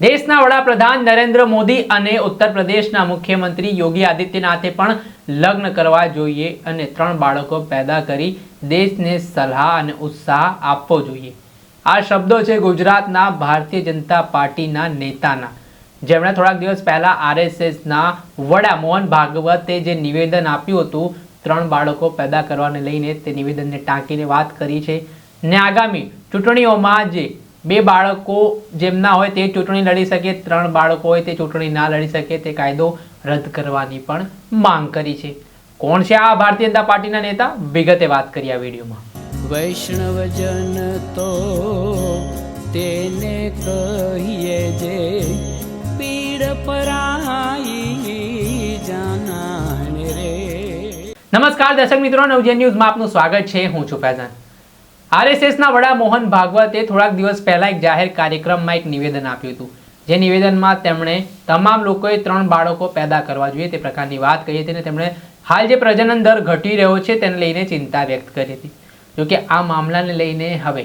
દેશના વડાપ્રધાન નરેન્દ્ર મોદી અને ઉત્તર પ્રદેશના મુખ્યમંત્રી યોગી આદિત્યનાથે પણ લગ્ન કરવા જોઈએ અને ત્રણ બાળકો પેદા કરી દેશને સલાહ અને ઉત્સાહ આપવો જોઈએ. આ શબ્દો છે ગુજરાતના ભારતીય જનતા પાર્ટીના નેતાના. જેમણે થોડાક દિવસ પહેલા આરએસએસના વડા મોહન ભાગવતે જે નિવેદન આપ્યું હતું, ત્રણ બાળકો પેદા કરવાને લઈને તે નિવેદનને ટાંકીને વાત કરી છે. ને આગામી ચૂંટણીઓમાં જે બે બાળકો જેમના હોય તે ચૂંટણી લડી શકે ત્રણ બાળકો હોય તે ચૂંટણી ના લડી શકે તે કાયદો રદ કરવાની પણ માંગ કરી છે. કોણ છે આ ભારતીય જનતા પાર્ટીના નેતા? વિગતે વાત કરી આ વિડીયોમાં. વૈષ્ણવજન તો તેને કહીએ જે પીડ પરાઈ જાનાને રે. નમસ્કાર દર્શક મિત્રો નવજે ન્યૂઝમાં આપનું સ્વાગત છે. હું છું ફૈઝાન. આરએસએસના વડા મોહન ભાગવતે થોડાક દિવસ પહેલા એક જાહેર કાર્યક્રમમાં એક નિવેદન આપ્યું હતું. જે નિવેદનમાં તેમણે તમામ લોકોએ ત્રણ બાળકો પેદા કરવા જોઈએ તે પ્રકારની વાત કહી હતી અને તેમણે હાલ જે પ્રજનન દર ઘટી રહ્યો છે તેને લઈને ચિંતા વ્યક્ત કરી હતી. જોકે આ મામલાને લઈને હવે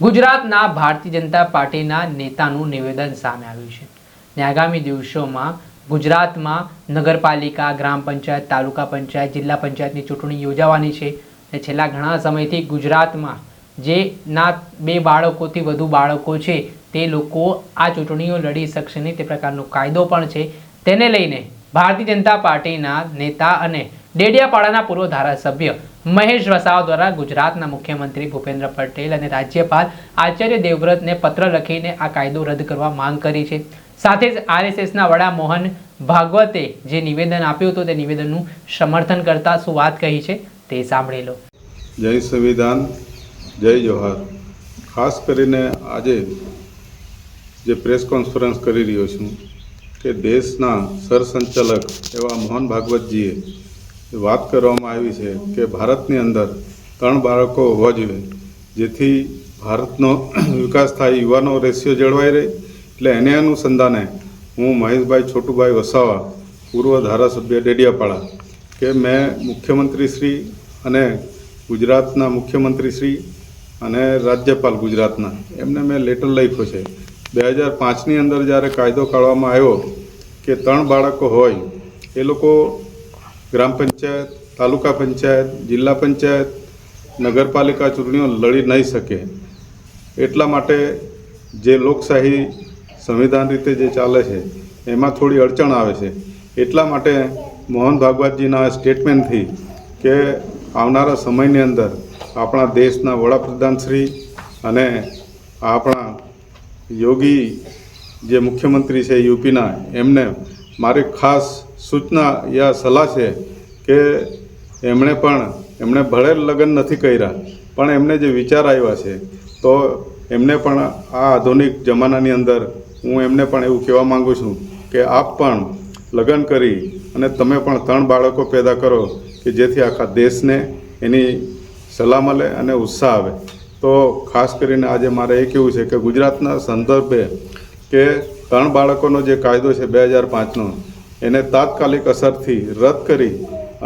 ગુજરાતના ભારતીય જનતા પાર્ટીના નેતાનું નિવેદન સામે આવ્યું છે. ને આગામી દિવસોમાં ગુજરાતમાં નગરપાલિકા, ગ્રામ પંચાયત, તાલુકા પંચાયત, જિલ્લા પંચાયતની ચૂંટણી યોજાવાની છે ને છેલ્લા ઘણા સમયથી ગુજરાતમાં જે ના બે બાળકોથી વધુ બાળકો છે, તે લોકો આ ચૂંટણીઓ લડી શકશે નહીં. તે પ્રકારનો કાયદો પણ છે. તેને લઈને ભારતીય જનતા પાર્ટીના નેતા અને ડેડિયાપાડાના પૂર્વ ધારાસભ્ય મહેશ વસાવા દ્વારા ગુજરાતના મુખ્યમંત્રી ભૂપેન્દ્ર પટેલ અને રાજ્યપાલ આચાર્ય દેવવ્રતને પત્ર લખીને આ કાયદો રદ કરવા માંગ કરી છે. સાથે જ આરએસએસના વડા મોહન ભાગવતે જે નિવેદન આપ્યું હતું, તે નિવેદનનું સમર્થન કરતા શું વાત કહી છે તે સાંભળી લો. જય સંવિધાન. જય જોહાર. ખાસ કરીને આજે જે પ્રેસ કોન્ફરન્સ કરી રહ્યો છું કે દેશના સરસંચાલક એવા મોહન ભાગવતજીએ વાત કરવામાં આવી છે કે ભારતની અંદર ત્રણ બાળકો હોવા જોઈએ, જેથી ભારતનો વિકાસ થાય, યુવાનો રેશિયો જળવાઈ રહે. એટલે એને અનુસંધાને હું મહેશભાઈ છોટુભાઈ વસાવા, પૂર્વ ધારાસભ્ય ડેડિયાપાડા, કે મેં મુખ્યમંત્રી શ્રી અને ગુજરાતના મુખ્યમંત્રી શ્રી અને રાજ્યપાલ ગુજરાતના. એમને મેં લેટર લખ્યો છે. બે હજાર પાંચની અંદર જ્યારે કાયદો કાઢવામાં આવ્યો કે ત્રણ બાળકો હોય, એ લોકો ગ્રામ પંચાયત, તાલુકા પંચાયત, જિલ્લા પંચાયત, નગરપાલિકા ચૂંટણીઓ લડી નહીં શકે. એટલા માટે જે લોકશાહી સંવિધાન રીતે જે ચાલે છે, એમાં થોડી અડચણ આવે છે. એટલા માટે મોહન ભાગવતજીના સ્ટેટમેન્ટથી કે આવનારા સમયની અંદર આપણા દેશના વડાપ્રધાન શ્રી અને આપણા યોગી જે મુખ્યમંત્રી છે યુપીના, એમને મારી ખાસ સૂચના યા સલાહ છે કે એમણે પણ, એમણે ભળે લગ્ન નથી કર્યા, પણ એમને જે વિચાર આવ્યા છે, તો એમને પણ આ આધુનિક જમાનાની અંદર હું એમને પણ એવું કહેવા માગું છું કે આપ પણ લગ્ન કરી અને તમે પણ ત્રણ બાળકો પેદા કરો કે જેથી આખા દેશને એની સલાહ મળે અને ઉત્સાહ આવે. તો ખાસ કરીને આજે મારે એ કહેવું છે કે ગુજરાતના સંદર્ભે કે ત્રણ બાળકોનો જે કાયદો છે બે હજાર પાંચનો, એને તાત્કાલિક અસરથી રદ કરી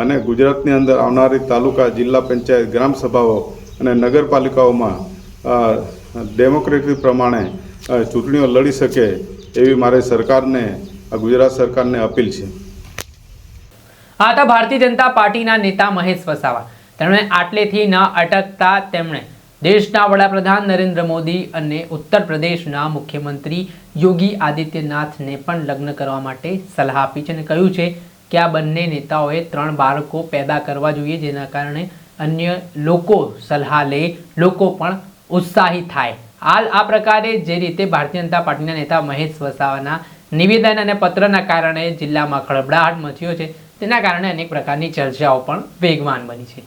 અને ગુજરાતની અંદર આવનારી તાલુકા, જિલ્લા પંચાયત, ગ્રામ સભાઓ અને નગરપાલિકાઓમાં ડેમોક્રેટિક પ્રમાણે ચૂંટણીઓ લડી શકે એવી મારે સરકારને ગુજરાત સરકારને અપીલ છે. આ હતા ભારતીય જનતા પાર્ટીના નેતા મહેશ વસાવા. તેમણે આટલેથી ન અટકતા તેમણે દેશના વડાપ્રધાન નરેન્દ્ર મોદી અને ઉત્તર પ્રદેશના મુખ્યમંત્રી યોગી આદિત્યનાથને પણ લગ્ન કરવા માટે સલાહ આપી છે અને કહ્યું છે કે આ બંને નેતાઓએ ત્રણ બાળકો પેદા કરવા જોઈએ, જેના કારણે અન્ય લોકો સલાહ લે, લોકો પણ ઉત્સાહી થાય. હાલ આ પ્રકારે જે રીતે ભારતીય જનતા પાર્ટીના નેતા મહેશ વસાવાના નિવેદન અને પત્રના કારણે જિલ્લામાં ખળબડાહટ મચ્યો છે, તેના કારણે અનેક પ્રકારની ચર્ચાઓ પણ વેગવાન બની છે.